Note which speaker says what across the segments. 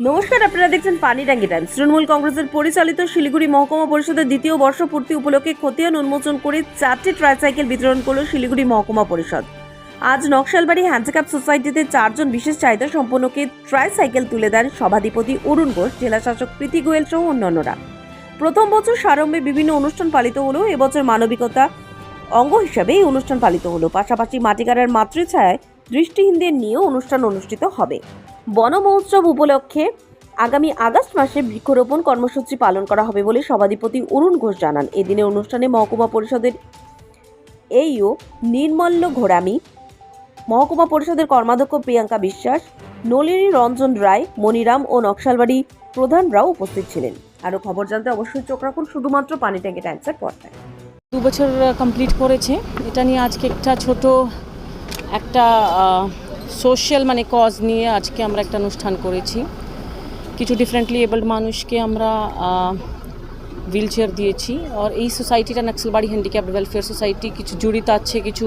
Speaker 1: নমস্কার, আপনারা দেখছেন পানি ট্যাঙ্কি টাইমস। তৃণমূল কংগ্রেসের পরিচালিত শিলিগুড়ি মহকুমা পরিষদের দ্বিতীয় বর্ষপূর্তি উপলক্ষে খতিয়ান উন্মোচন করে চারটি ট্রাইসাইকেল বিতরণ করল শিলিগুড়ি মহকুমা পরিষদ। আজ নকশালবাড়ি হ্যান্ডিক্যাপ সোসাইটিতে চারজন বিশেষ চাহিদা সম্পন্নকে ট্রাইসাইকেল তুলে দেন সভাধিপতি অরুণ ঘোষ, জেলা শাসক প্রীতি গোয়েল সহ অন্যান্যরা। প্রথম বছর সারম্ভে বিভিন্ন অনুষ্ঠান পালিত হলো, এবছর মানবিকতা অঙ্গ হিসাবে এই অনুষ্ঠান পালিত হলো। পাশাপাশি মাটিকাড়ার মাতৃছায়ায় দৃষ্টিহীনদের নিয়েও অনুষ্ঠান অনুষ্ঠিত হবে। বন মহোৎসব উপলক্ষে আগামী আগস্ট মাসে বৃক্ষরোপণ কর্মসূচি পালন করা হবে বলে সভাধিপতি অরুণ ঘোষ জানান। এদিনে অনুষ্ঠানে মহকুমা পরিষদের এইও নির্মল্য ঘোরামি মহকুমা পরিষদের কর্মাধ্যক্ষ প্রিয়াঙ্কা বিশ্বাস, নলিনী রঞ্জন রায় মনিরাম ও নকশালবাড়ি প্রধানরাও উপস্থিত ছিলেন। আরও খবর জানতে অবশ্যই চোখ রাখুন শুধুমাত্র পানি ট্যাঙ্কি টাইমসের পর্দায়।
Speaker 2: দু বছর কমপ্লিট করেছে। এটা নিয়ে আজকে একটা ছোট একটা সোশ্যাল মানে কজ নিয়ে আজকে আমরা একটা অনুষ্ঠান করেছি। কিছু ডিফারেন্টলি এবলড মানুষকে আমরা হুইল চেয়ার দিয়েছি। আর এই সোসাইটিটা নক্সলবাড়ি হ্যান্ডিক্যাপ ওয়েলফেয়ার সোসাইটি কিছু জড়িত আছে কিছু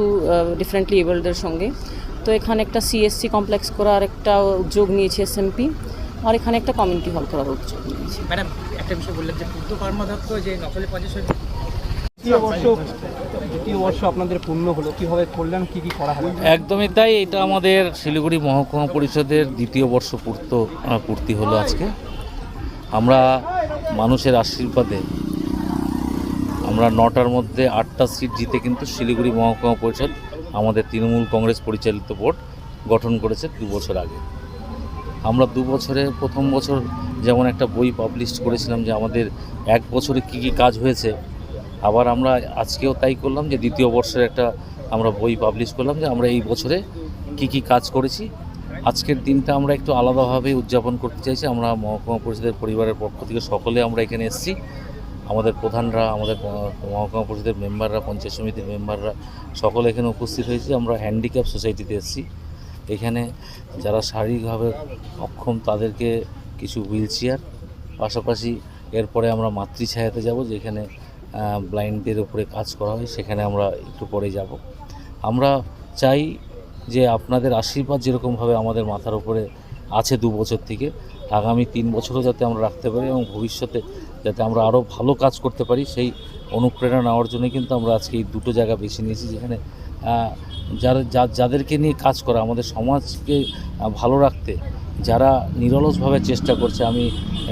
Speaker 2: ডিফারেন্টলি এবলডের সঙ্গে। তো এখানে একটা সিএসসি কমপ্লেক্স করার একটা উদ্যোগ নিয়েছে এসএমপি আর এখানে একটা কমিউনিটি হল করার উদ্যোগ নিয়েছে।
Speaker 3: ম্যাডাম একটা বিষয় বললেন যে পূর্ত কর্মদক্ষ যে নকলে পঞ্চাশ
Speaker 4: দ্বিতীয় বর্ষ আপনাদের পূর্ণ হলো, কীভাবে করলেন, কি কি করা
Speaker 5: একদমই তাই, এটা আমাদের শিলিগুড়ি মহকুমা পরিষদের দ্বিতীয় বর্ষ পূর্ত পূর্তি হলো আজকে। আমরা মানুষের আশীর্বাদে, আমরা নটার মধ্যে আটটা সিট জিতে কিন্তু শিলিগুড়ি মহকুমা পরিষদ আমাদের তৃণমূল কংগ্রেস পরিচালিত বোর্ড গঠন করেছে দু বছর আগে। আমরা দু বছরে, প্রথম বছর যেমন একটা বই পাবলিশ করেছিলাম যে আমাদের এক বছরে কি কি কাজ হয়েছে আবার আমরা আজকেও তাই করলাম যে দ্বিতীয় বর্ষের একটা আমরা বই পাবলিশ করলাম যে আমরা এই বছরে কি কি কাজ করেছি। আজকের দিনটা আমরা একটু আলাদাভাবে উদযাপন করতে চাইছি। আমরা মহকুমা পরিষদের পরিবারের পক্ষ থেকে সকলে আমরা এখানে এসেছি। আমাদের প্রধানরা, আমাদের মহকুমা পরিষদের মেম্বাররা, পঞ্চায়েত সমিতির মেম্বাররা সকলে এখানে উপস্থিত হয়েছি। আমরা হ্যান্ডিক্যাপ সোসাইটিতে এসেছি। এখানে যারা শারীরিকভাবে অক্ষম তাদেরকে কিছু হুইল চেয়ার পাশাপাশি এরপরে আমরা মাতৃছায়াতে যাব যেখানে ব্লাইন্ডদের উপরে কাজ করা হয়, সেখানে আমরা একটু পরে যাব। আমরা চাই যে আপনাদের আশীর্বাদ যেরকমভাবে আমাদের মাথার উপরে আছে দু বছর থেকে, আগামী তিন বছরও যাতে আমরা রাখতে পারি এবং ভবিষ্যতে যাতে আমরা আরও ভালো কাজ করতে পারি, সেই অনুপ্রেরণা নেওয়ার জন্য কিন্তু আমরা আজকে এই দুটো জায়গা বেছে নিয়েছি, যেখানে যারা যাদেরকে নিয়ে কাজ করা, আমাদের সমাজকে ভালো রাখতে, যারা নিরলসভাবে চেষ্টা করছে, আমি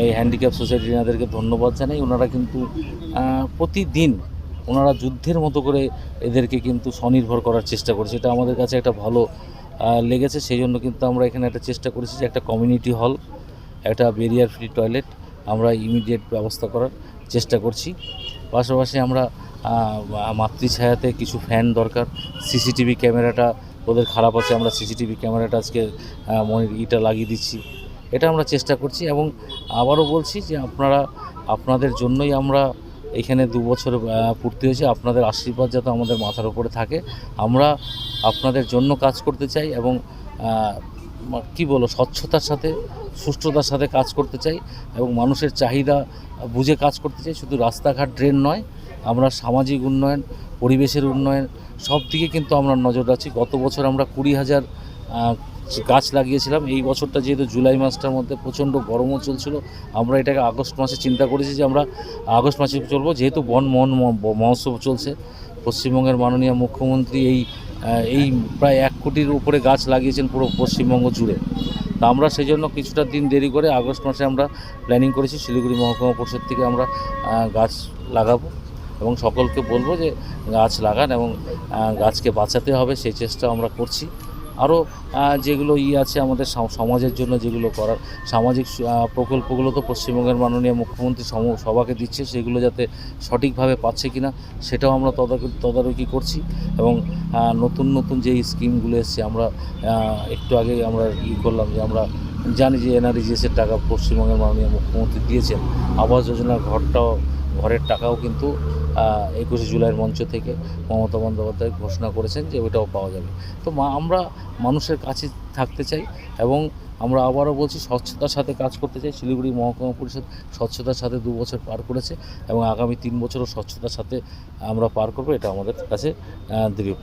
Speaker 5: এই হ্যান্ডিক্যাপ সোসাইটি এনাদেরকে ধন্যবাদ জানাই, ওনারা কিন্তু প্রতিদিন ওনারা যুদ্ধের মতো করে এদেরকে কিন্তু স্বনির্ভর করার চেষ্টা করছে। এটা আমাদের কাছে একটা ভালো লেগেছে। সেই জন্য কিন্তু আমরা এখানে একটা চেষ্টা করেছি যে একটা কমিউনিটি হল একটা বেরিয়ার ফ্রি টয়লেট আমরা ইমিডিয়েট ব্যবস্থা করার চেষ্টা করছি। পাশাপাশি আমরা মাতৃছায়াতে কিছু ফ্যান দরকার। সিসিটিভি ক্যামেরাটা, ওদের খারাপ আছে, আমরা সিসিটিভি ক্যামেরাটা আজকে মনির ইটা লাগিয়ে দিচ্ছি। এটা আমরা চেষ্টা করছি এবং আবারও বলছি যে আপনারা, আপনাদের জন্যই আমরা এখানে দু বছর পূর্তি হয়েছে। আপনাদের আশীর্বাদ যাতে আমাদের মাথার উপরে থাকে। আমরা আপনাদের জন্য কাজ করতে চাই এবং কি বলো স্বচ্ছতার সাথে সুষ্ঠুতার সাথে কাজ করতে চাই এবং মানুষের চাহিদা বুঝে কাজ করতে চাই। শুধু রাস্তাঘাট ড্রেন নয়, আমরা সামাজিক উন্নয়ন, পরিবেশের উন্নয়ন, সব দিকে কিন্তু আমরা নজর রাখছি। গত বছর আমরা কুড়ি হাজার গাছ লাগিয়েছিলাম। এই বছরটা যেহেতু জুলাই মাসটার মধ্যে প্রচণ্ড গরমও চলছিল, আমরা এটাকে আগস্ট মাসে চিন্তা করেছি যে আমরা আগস্ট মাসে চলবো। যেহেতু বন মন মহোৎসব চলছে, পশ্চিমবঙ্গের মাননীয় মুখ্যমন্ত্রী এই এই প্রায় এক কোটির উপরে গাছ লাগিয়েছেন পুরো পশ্চিমবঙ্গ জুড়ে। তা আমরা সেই জন্য কিছুটা দিন দেরি করে আগস্ট মাসে আমরা প্ল্যানিং করেছি, শিলিগুড়ি মহকুমা পরিষদ থেকে আমরা গাছ লাগাবো এবং সকলকে বলব যে গাছ লাগান এবং গাছকে বাঁচাতে হবে, সেই চেষ্টা আমরা করছি। আরও যেগুলো ই আছে আমাদের সমাজের জন্য যেগুলো করার, সামাজিক প্রকল্পগুলো তো পশ্চিমবঙ্গের মাননীয় মুখ্যমন্ত্রী সবাকে দিচ্ছে, সেগুলো যাতে সঠিকভাবে পাচ্ছে কিনা, সেটাও আমরা তদারকি করছি এবং নতুন নতুন যে স্কিমগুলো এসছে, আমরা একটু আগে আমরা ই করলাম যে আমরা জানি যে এনআরজিএসের টাকা পশ্চিমবঙ্গের মাননীয় মুখ্যমন্ত্রী দিয়েছেন। আবাস যোজনার ঘরটাও, ঘরের টাকাও কিন্তু একুশে জুলাইয়ের মঞ্চ থেকে মমতা বন্দ্যোপাধ্যায় ঘোষণা করেছেন যে ওইটাও পাওয়া যাবে। তো আমরা মানুষের কাছে থাকতে চাই এবং আমরা আবারও বলছি স্বচ্ছতার সাথে কাজ করতে চাই। শিলিগুড়ি মহকুমা পরিষদ স্বচ্ছতার সাথে দু বছর পার করেছে এবং আগামী তিন বছরও স্বচ্ছতার সাথে আমরা পার করব, এটা আমাদের কাছে দৃঢ়